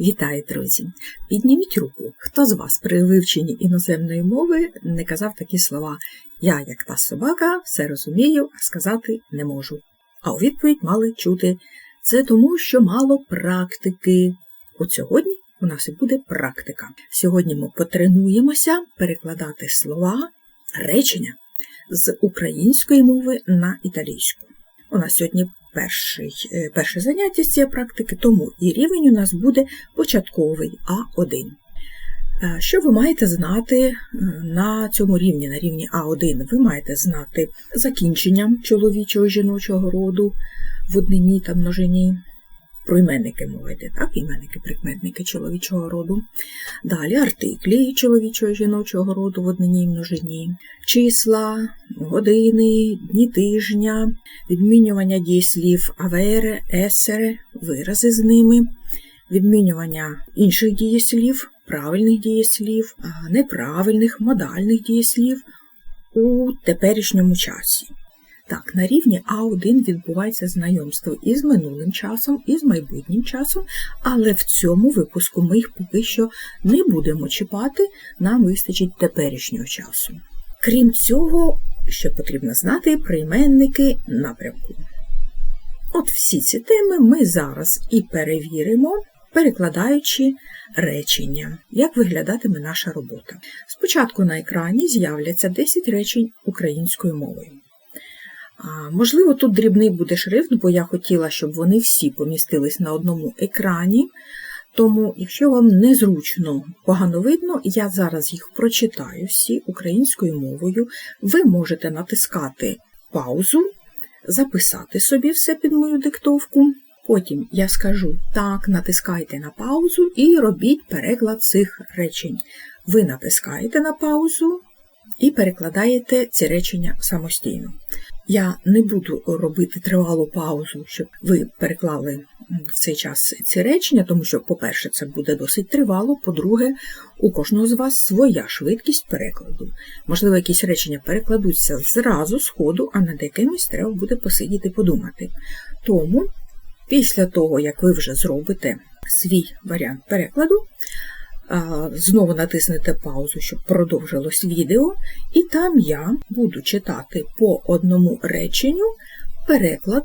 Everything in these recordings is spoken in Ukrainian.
Вітаю, друзі! Підніміть руку, хто з вас при вивченні іноземної мови не казав такі слова Я, як та собака, все розумію, а сказати не можу. А у відповідь мали чути це тому, що мало практики. От сьогодні у нас і буде практика. Сьогодні ми потренуємося перекладати слова, речення з української мови на італійську. У нас сьогодні перший, е, перше заняття з цієї практики, тому і рівень у нас буде початковий А1. Е, що ви маєте знати е, на цьому рівні, на рівні А1? Ви маєте знати закінчення чоловічого жіночого роду в однині та множині, про іменники мова йде, так? Іменники, прикметники чоловічого роду. Далі артиклі чоловічого жіночого роду в однині і множині, числа, години, дні тижня, відмінювання дієслів авере, есере, вирази з ними, відмінювання інших дієслів, правильних дієслів, неправильних модальних дієслів у теперішньому часі. Так, на рівні А1 відбувається знайомство і з минулим часом, і з майбутнім часом, але в цьому випуску ми їх поки що не будемо чіпати, нам вистачить теперішнього часу. Крім цього, ще потрібно знати прийменники напрямку. От всі ці теми ми зараз і перевіримо, перекладаючи речення, як виглядатиме наша робота. Спочатку на екрані з'являться 10 речень українською мовою. Можливо, тут дрібний буде шрифт, бо я хотіла, щоб вони всі помістились на одному екрані. Тому, якщо вам незручно погано видно, я зараз їх прочитаю всі українською мовою. Ви можете натискати паузу, записати собі все під мою диктовку. Потім я скажу так, натискайте на паузу і робіть переклад цих речень. Ви натискаєте на паузу і перекладаєте ці речення самостійно. Я не буду робити тривалу паузу, щоб ви переклали в цей час ці речення, тому що, по-перше, це буде досить тривало, по-друге, у кожного з вас своя швидкість перекладу. Можливо, якісь речення перекладуться зразу, з ходу, а над якимось треба буде посидіти подумати. Тому, після того, як ви вже зробите свій варіант перекладу, Знову натиснете паузу, щоб продовжилось відео, і там я буду читати по одному реченню переклад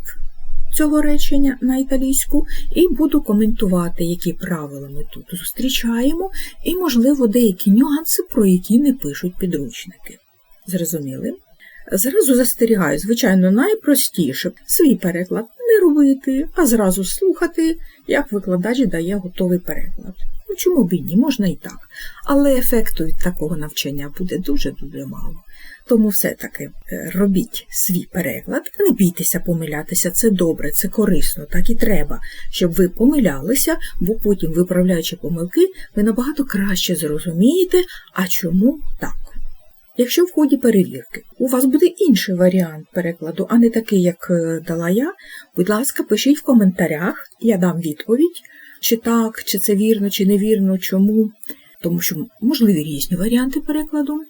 цього речення на італійську, і буду коментувати, які правила ми тут зустрічаємо, і, можливо, деякі нюанси, про які не пишуть підручники. Зрозуміли? Зразу застерігаю, звичайно, найпростіше свій переклад не робити, а зразу слухати, як викладач дає готовий переклад. Ну, чому б і ні, можна і так. Але ефекту від такого навчання буде дуже-дуже мало. Тому все-таки е, робіть свій переклад, не бійтеся помилятися, це добре, це корисно, так і треба, щоб ви помилялися, бо потім, виправляючи помилки, ви набагато краще зрозумієте, а чому так. Якщо в ході перевірки у вас буде інший варіант перекладу, а не такий, як е, дала я, будь ласка, пишіть в коментарях, я дам відповідь чи так, чи це вірно, чи невірно, чому. Тому що можливі різні варіанти перекладу.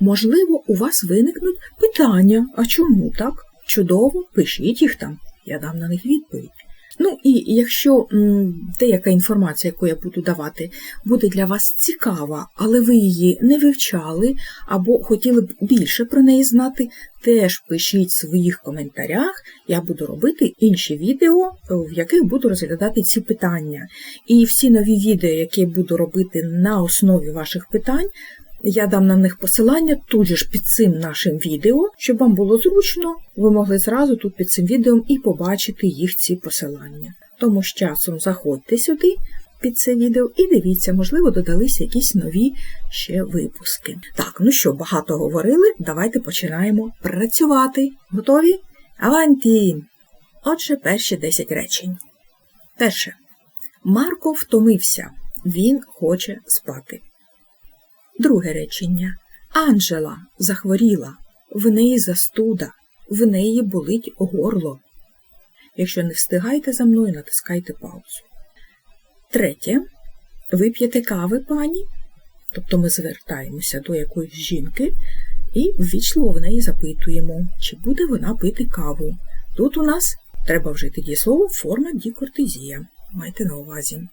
Можливо, у вас виникнуть питання, а чому так? Чудово, пишіть їх там, я дам на них відповідь. Ну і якщо деяка інформація, яку я буду давати, буде для вас цікава, але ви її не вивчали або хотіли б більше про неї знати, теж пишіть в своїх коментарях, я буду робити інші відео, в яких буду розглядати ці питання. І всі нові відео, які буду робити на основі ваших питань, я дам на них посилання тут же ж під цим нашим відео, щоб вам було зручно, ви могли зразу тут під цим відео і побачити їх ці посилання. Тому з часом заходьте сюди під це відео і дивіться, можливо, додалися якісь нові ще випуски. Так, ну що, багато говорили, давайте починаємо працювати. Готові? Аванті! Отже, перші 10 речень. Перше. Марко втомився. Він хоче спати. Друге речення. Анжела захворіла, в неї застуда, в неї болить горло. Якщо не встигаєте за мною, натискайте паузу. Третє. Ви п'єте кави, пані, тобто ми звертаємося до якоїсь жінки і ввічливо в неї запитуємо, чи буде вона пити каву. Тут у нас треба вжити дієслово форма дікортезія. Майте на увазі.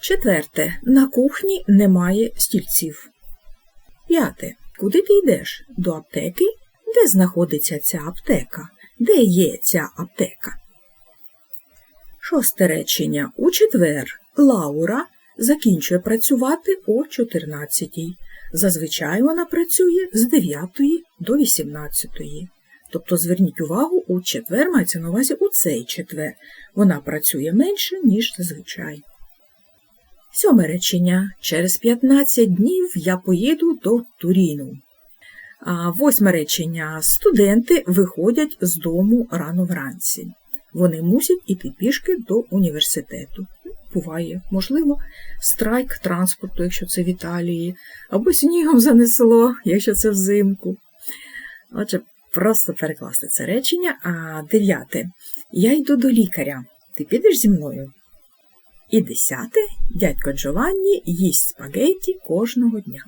Четверте. На кухні немає стільців. П'яте. Куди ти йдеш? До аптеки? Де знаходиться ця аптека? Де є ця аптека? Шосте речення. У четвер Лаура закінчує працювати о 14. Зазвичай вона працює з 9 до 18. Тобто зверніть увагу, у четвер мається на увазі у цей четвер. Вона працює менше, ніж зазвичай. Сьоме речення. Через 15 днів я поїду до Туріну. Восьме речення. Студенти виходять з дому рано вранці. Вони мусять іти пішки до університету. Буває, можливо, страйк транспорту, якщо це в Італії, або снігом занесло, якщо це взимку. Отже, просто перекласти це речення. А дев'яте. Я йду до лікаря. Ти підеш зі мною? І десяте. Дядько Джованні їсть спагетті кожного дня.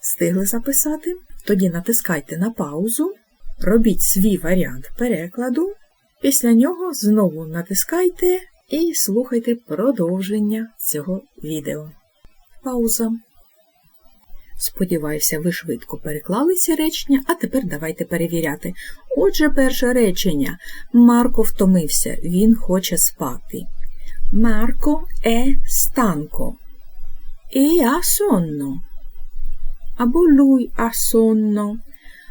Стигли записати? Тоді натискайте на паузу, робіть свій варіант перекладу. Після нього знову натискайте і слухайте продовження цього відео. Пауза. Сподіваюся, ви швидко переклали ці речення, а тепер давайте перевіряти. Отже, перше речення. Марко втомився, він хоче спати. Марко è stanco e ha sonno. Або lui ha sonno,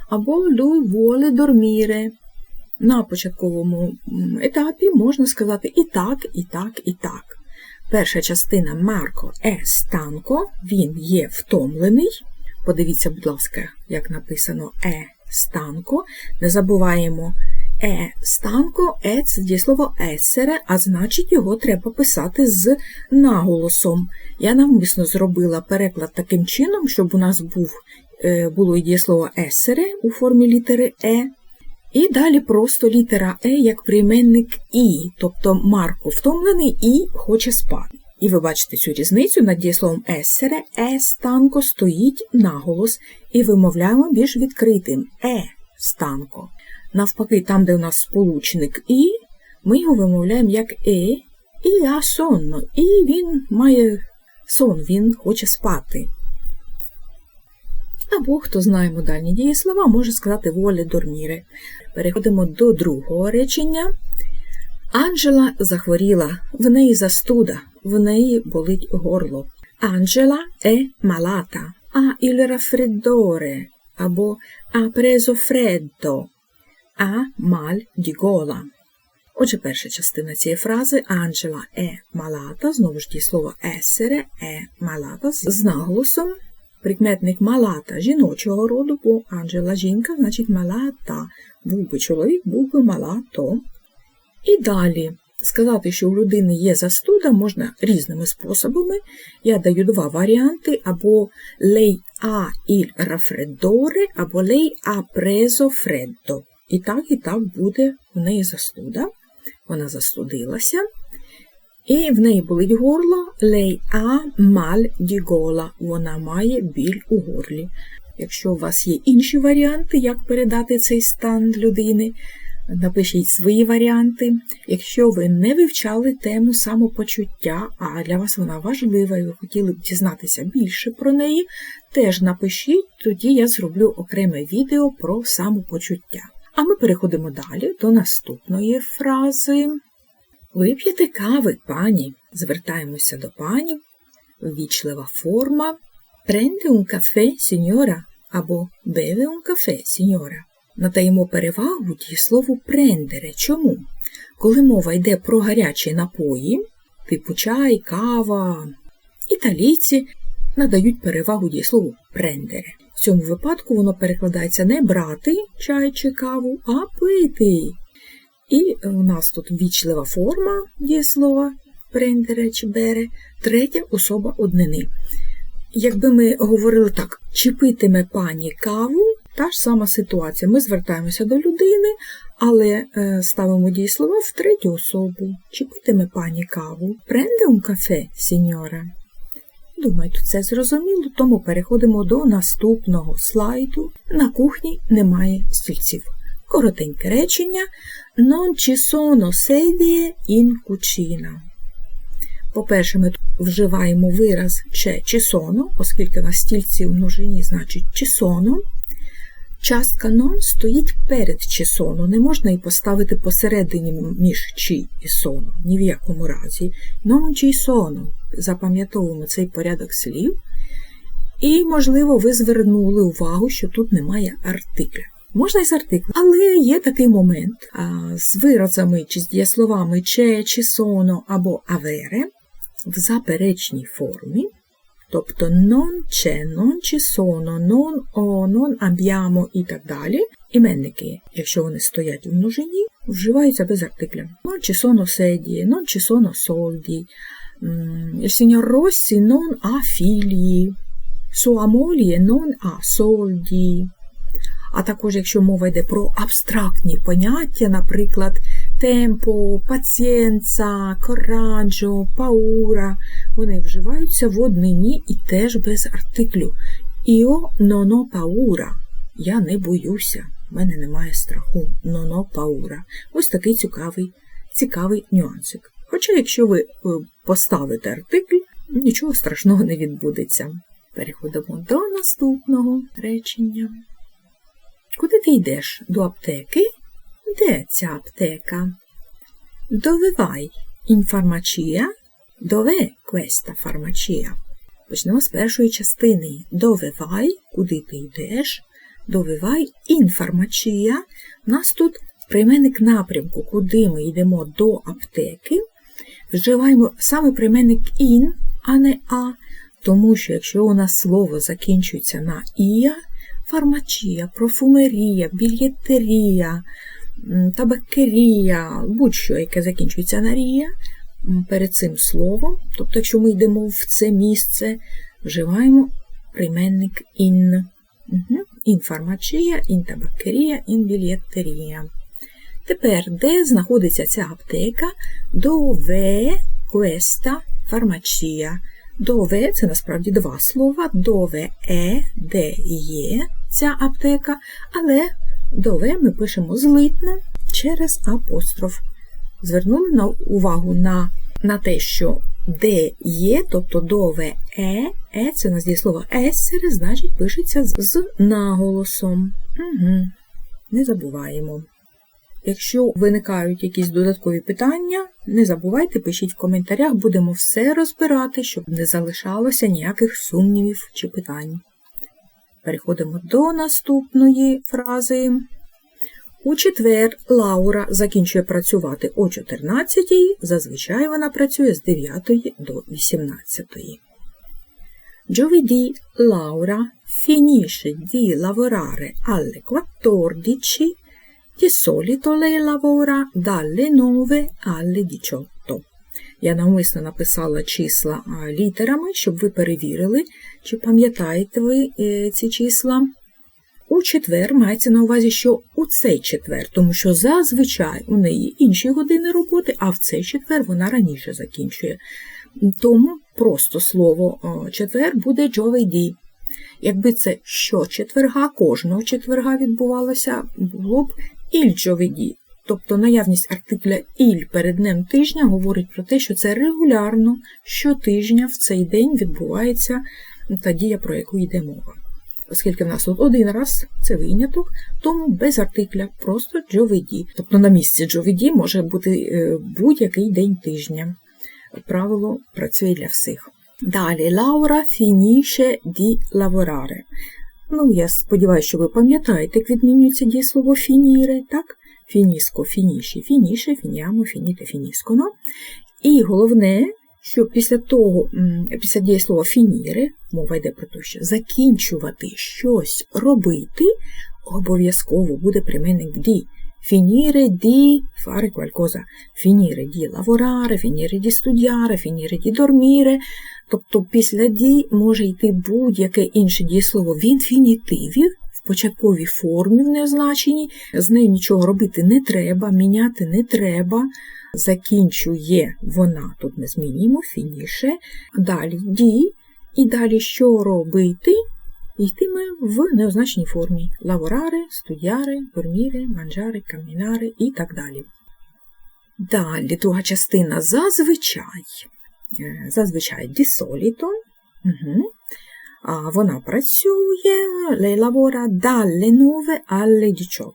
або lui vuole dormire. На початковому етапі можна сказати і так, і так, і так. Перша частина Марко е станко, він є втомлений. Подивіться, будь ласка, як написано е станко. Не забуваємо е станко, е це дієслово есере, а значить, його треба писати з наголосом. Я навмисно зробила переклад таким чином, щоб у нас був, е, було і дієслово есере у формі літери Е. І далі просто літера Е як прийменник І, тобто Марко втомлений і хоче спати. І ви бачите цю різницю над дієсловом есере, е станко стоїть наголос і вимовляємо більш відкритим е станко. Навпаки, там, де у нас сполучник І, ми його вимовляємо як е, і а сонно, і він має сон, він хоче спати. Або, хто знає модальні дієслова, може сказати волі дорміре. Переходимо до другого речення. Анджела захворіла, в неї застуда, в неї болить горло. Анджела е малата, а il raffreddore, або ha preso freddo, а маль di. Отже, перша частина цієї фрази Анджела е малата, знову ж дієслово essere, е малата з наголосом. Прикметник малата жіночого роду, бо Анджела жінка, значить малата. Був би чоловік, був би малато. І далі сказати, що у людини є застуда, можна різними способами. Я даю два варіанти: або lei ha il raffreddore, або lei ha preso freddo. І так, і так буде в неї застуда. Вона застудилася. І в неї болить горло ha mal di gola. Вона має біль у горлі. Якщо у вас є інші варіанти, як передати цей стан людини, напишіть свої варіанти. Якщо ви не вивчали тему самопочуття, а для вас вона важлива, і ви хотіли б дізнатися більше про неї, теж напишіть, тоді я зроблю окреме відео про самопочуття. А ми переходимо далі до наступної фрази. Вип'єте кави, пані. Звертаємося до пані. Ввічлива форма. Пренде un caffè, сіньора, або беве un caffè, сіньора. Надаємо перевагу дієслову прендере. Чому? Коли мова йде про гарячі напої, типу чай, кава, італійці надають перевагу дієслову прендере. В цьому випадку воно перекладається не брати чай чи каву, а пити. І у нас тут вічлива форма дієслова чи бере, третя особа однини. Якби ми говорили так, чи питиме пані каву, та ж сама ситуація. Ми звертаємося до людини, але е, ставимо дієслова в третю особу. Чи питиме пані каву? Пренде un кафе, сіньора? Думаю, це зрозуміло, тому переходимо до наступного слайду. На кухні немає стільців. Коротеньке речення Non ci sono sedie in cucina. По-перше, ми тут вживаємо вираз «че» чи соно, оскільки на стільці в множині значить чи соно. Частка нон стоїть перед чи соно, не можна її поставити посередині між чи і соно, ні в якому разі. Non чи соно. Запам'ятовуємо цей порядок слів. І, можливо, ви звернули увагу, що тут немає артикля. Можна і з артиклем, але є такий момент а, з виразами чи з дієсловами че, чи соно або авере в заперечній формі. Тобто non c'è, non ci sono, non ho, non abbiamo і так далі. Іменники, якщо вони стоять в множині, вживаються без артикля. Non ci sono sedie, non ci sono soldi, il signor Rossi non ha figli, sua moglie non ha soldi. А також, якщо мова йде про абстрактні поняття, наприклад, темпо, пацієнца, кораджо, паура, вони вживаються в однині і теж без артиклю. Іо ноно паура. Я не боюся, в мене немає страху. Ноно паура. Ось такий цікавий, цікавий нюансик. Хоча, якщо ви поставите артикль, нічого страшного не відбудеться. Переходимо до наступного речення. Куди ти йдеш? До аптеки? Де ця аптека? In farmacia? Dov'è questa farmacia? Почнемо з першої частини. Vai? Куди ти йдеш? Dove vai? У нас тут прийменник напрямку, куди ми йдемо до аптеки. Вживаємо саме прийменник in, а не а, тому що якщо у нас слово закінчується на ія, фармачія, профумерія, більєтерія, табакерія, будь-що, яке закінчується на рія, перед цим словом, тобто, якщо ми йдемо в це місце, вживаємо прийменник ін. Ін фармачія, ін табакерія, ін більєтерія. Тепер, де знаходиться ця аптека? Дове questa farmacia. Дове це насправді два слова, дове е, де є ця аптека, але дове ми пишемо злитно через апостроф. Звернули на увагу на на те, що де є, тобто дове е, е це у нас дієслово есере, значить пишеться з наголосом. Угу. Не забуваємо. Якщо виникають якісь додаткові питання, не забувайте, пишіть в коментарях, будемо все розбирати, щоб не залишалося ніяких сумнівів чи питань. Переходимо до наступної фрази. У четвер Лаура закінчує працювати о 14 зазвичай вона працює з 9 до 18. Giovedì Laura finisce di lavorare alle 14 Di solito lei lavora dalle 9 alle 18. Я навмисно написала числа літерами, щоб ви перевірили, чи пам'ятаєте ви ці числа. У четвер мається на увазі, що у цей четвер, тому що зазвичай у неї інші години роботи, а в цей четвер вона раніше закінчує. Тому просто слово четвер буде джовейді. Якби це щочетверга, кожного четверга відбувалося, було б ільчовиді. Тобто наявність артикля іль перед днем тижня говорить про те, що це регулярно щотижня в цей день відбувається та дія, про яку йде мова. Оскільки в нас тут один раз це виняток, тому без артикля просто джовиді. Тобто на місці джовиді може бути будь-який день тижня. Правило працює для всіх. Далі Лаура фініше ді лавораре. Ну, я сподіваюся, що ви пам'ятаєте, як відмінюється дієслово фініре, так? Фініско, фініші, фініше, фініамо, фініте, фінісконо. І головне, що після того, після дієслова фініре, мова йде про те, що закінчувати щось робити, обов'язково буде прийменник ді. Finire di fare qualcosa, finire di lavorare, finire di studiare, finire di dormire. Тобто після дій може йти будь-яке інше дієслово в інфінітиві, в початковій формі в неозначеній, з нею нічого робити не треба, міняти не треба. Закінчує вона, тут ми змінюємо фініше. Далі дій, і далі що робити? Йтиме в неозначеній формі лаворари, студіари, dormire, манжари, камінари і так далі. Далі друга частина зазвичай. Е, зазвичай дісоліто. Угу. А вона працює lavora dalle 9 alle 18.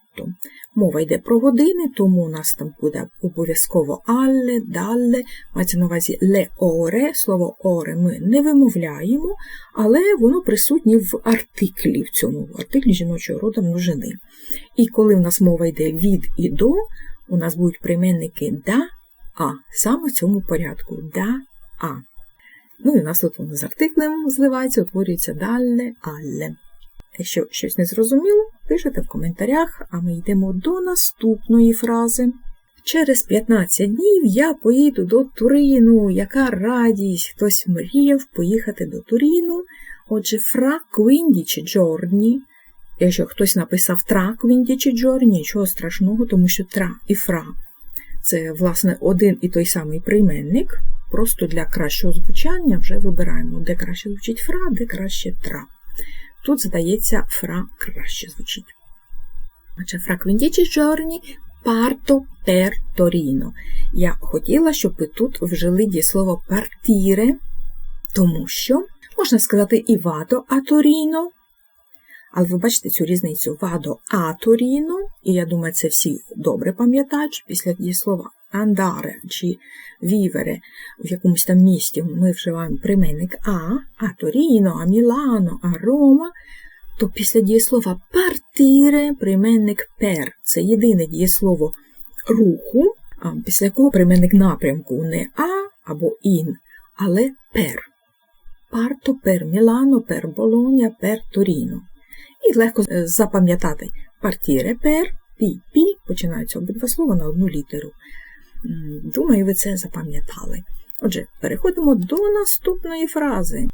Мова йде про години, тому у нас там буде обов'язково alle, dalle, мається на увазі le ore. Слово ore ми не вимовляємо, але воно присутнє в артиклі, в цьому артиклі жіночого роду множини. І коли в нас мова йде від і до, у нас будуть прийменники да, а, саме в цьому порядку да, а. Ну і у нас тут воно з артиклем зливається, утворюється дале, алле. Якщо щось не зрозуміло, пишете в коментарях, а ми йдемо до наступної фрази. Через 15 днів я поїду до Турину. Яка радість! Хтось мріяв поїхати до Туріну. Отже, фра квіндічі джорні. Якщо хтось написав тра квіндічі джорні, нічого страшного, тому що тра і фра це, власне, один і той самий прийменник. Просто для кращого звучання вже вибираємо, де краще звучить фра, де краще тра. Тут, здається, фра краще звучить. Отже, фра джорні парто пер торіно. Я хотіла, щоб ви тут вжили дієслово партіре, тому що можна сказати і вадо а торіно. Але ви бачите цю різницю вадо а торіно, і я думаю, це всі добре пам'ятають після дієслова andare чи vivere в якомусь там місті ми вживаємо прийменник а, а Торіно, а Мілано, а Рома, то після дієслова партire прийменник пер це єдине дієслово руху, після якого прийменник напрямку не а або ін, але пер. Парто пер Мілано, пер Болоня, пер Торіно. І легко запам'ятати партіре пер, пі-пі, починаються обидва слова на одну літеру. Думаю, ви це запам'ятали. Отже, переходимо до наступної фрази.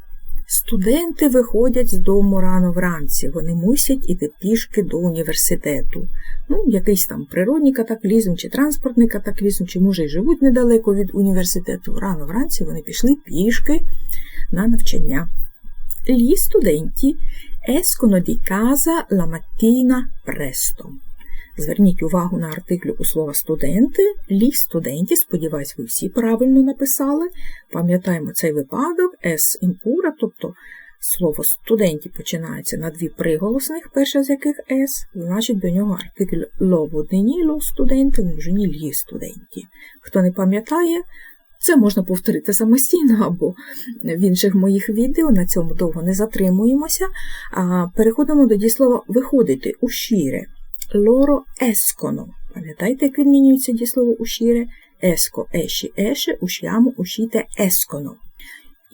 Студенти виходять з дому рано вранці, вони мусять іти пішки до університету. Ну, якийсь там природний катаклізм, чи транспортний катаклізм, чи, може, й живуть недалеко від університету. Рано вранці вони пішли пішки на навчання. Gli studenti escono di casa la mattina presto. Зверніть увагу на артиклю у слова студенти, лі студенті, сподіваюсь, ви всі правильно написали. Пам'ятаємо цей випадок, с імпура, тобто слово студенті починається на дві приголосних, перша з яких с, значить до нього артикль ло в студенти, в множині лі студенті. Хто не пам'ятає, це можна повторити самостійно або в інших моїх відео, на цьому довго не затримуємося. Переходимо до дієслова виходити у щире loro escono. Пам'ятаєте, як відмінюється дієслово uscire? Esco, esci, esce, usciamo, uscite, escono.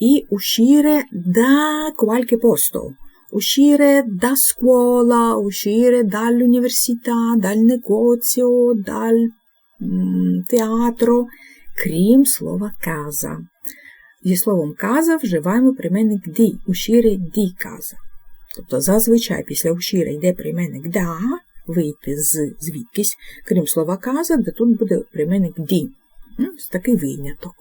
І uscire da qualche posto. Uscire da scuola, uscire dall'università, dal negozio, dal teatro, крім слова casa. Зі словом каза вживаємо прийменник ді, uscire di casa. Тобто зазвичай після uscire йде прийменник да, вийти з звідкись, крім слова каза, де тут буде прийменник ді. Ось такий виняток.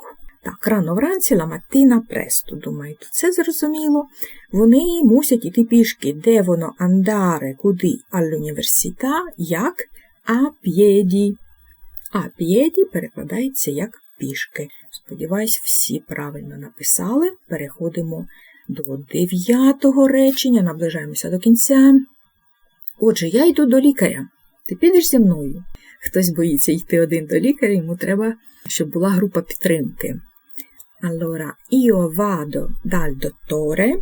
Так, рано вранці ла маттина престо. Думаю, тут це зрозуміло. Вони мусять іти пішки, де воно андаре, куди all'università, як а п'єді. А п'єді перекладається як пішки. Сподіваюсь, всі правильно написали. Переходимо до дев'ятого речення, наближаємося до кінця. Отже, я йду до лікаря. Ти підеш зі мною. Хтось боїться йти один до лікаря, йому треба, щоб була група підтримки. Allora, io vado dal dottore.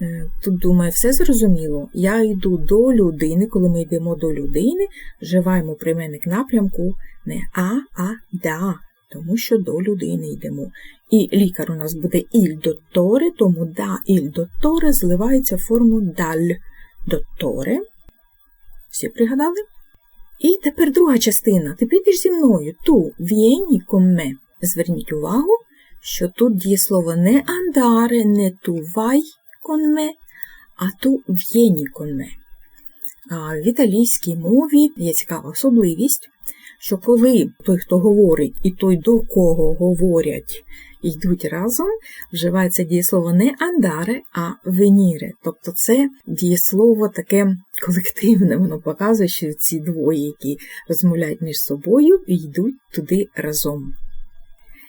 Е, тут, думаю, все зрозуміло. Я йду до людини, коли ми йдемо до людини, вживаємо прийменник напрямку не а, а да, тому що до людини йдемо. І лікар у нас буде il dottore, тому да il dottore зливається в форму dal dottore. Всі пригадали? І тепер друга частина. Ти підеш зі мною ту vieni con. Зверніть увагу, що тут не andare, не ту vai con me, а ту me. А в італійській мові є цікава особливість, що коли той, хто говорить, і той, до кого говорять, йдуть разом, вживається дієслово не андаре, а веніре. Тобто це дієслово таке колективне, воно показує, що ці двоє, які розмовляють між собою, йдуть туди разом.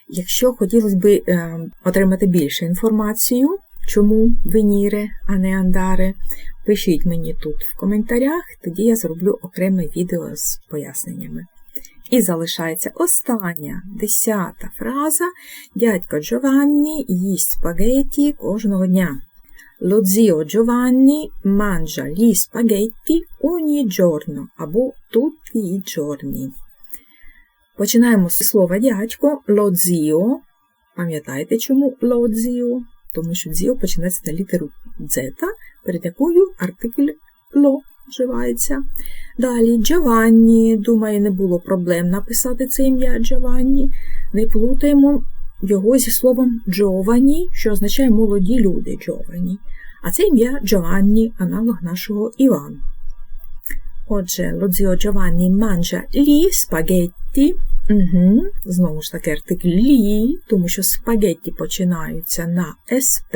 Якщо хотілося б е, отримати більше інформацію, чому веніре, а не андаре, пишіть мені тут в коментарях, тоді я зроблю окреме відео з поясненнями. І залишається остання десята фраза. Дядько Джованні їсть спагетті кожного дня. Lo zio Giovanni mangia gli ogni giorno або tutti i giorni. Починаємо з слова дядько lo. Пам'ятаєте, чому lo? Тому що зіо починається на літеру дзета, перед якою артикль ло вживається. Далі Джованні, думаю, не було проблем написати це ім'я Джованні. Не плутаємо його зі словом Джованні, що означає молоді люди Джованні. А це ім'я Джованні, аналог нашого Іван. Отже, Лодзіо Джованні манджа лі спагетті. Угу. Знову ж таки артикль лі, тому що спагетті починаються на СП,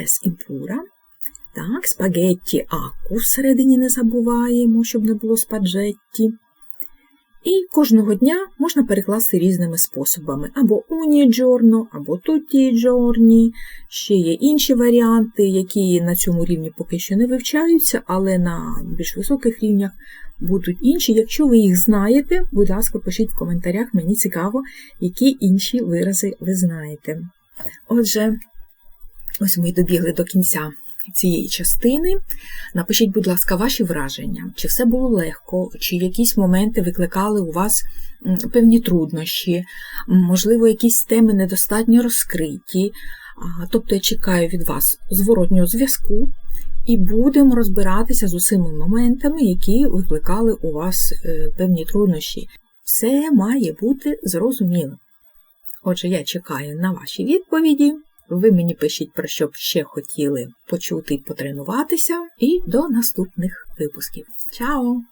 С імпура. Так, спагетті аку всередині не забуваємо, щоб не було спаджетті. І кожного дня можна перекласти різними способами: або джорно, або туті джорні. Ще є інші варіанти, які на цьому рівні поки що не вивчаються, але на більш високих рівнях будуть інші. Якщо ви їх знаєте, будь ласка, пишіть в коментарях, мені цікаво, які інші вирази ви знаєте. Отже, ось ми добігли до кінця цієї частини. Напишіть, будь ласка, ваші враження, чи все було легко, чи якісь моменти викликали у вас певні труднощі, можливо, якісь теми недостатньо розкриті. Тобто я чекаю від вас зворотнього зв'язку і будемо розбиратися з усіма моментами, які викликали у вас е, певні труднощі. Все має бути зрозуміло. Отже, я чекаю на ваші відповіді. Ви мені пишіть, про що б ще хотіли почути і потренуватися. І до наступних випусків. Чао!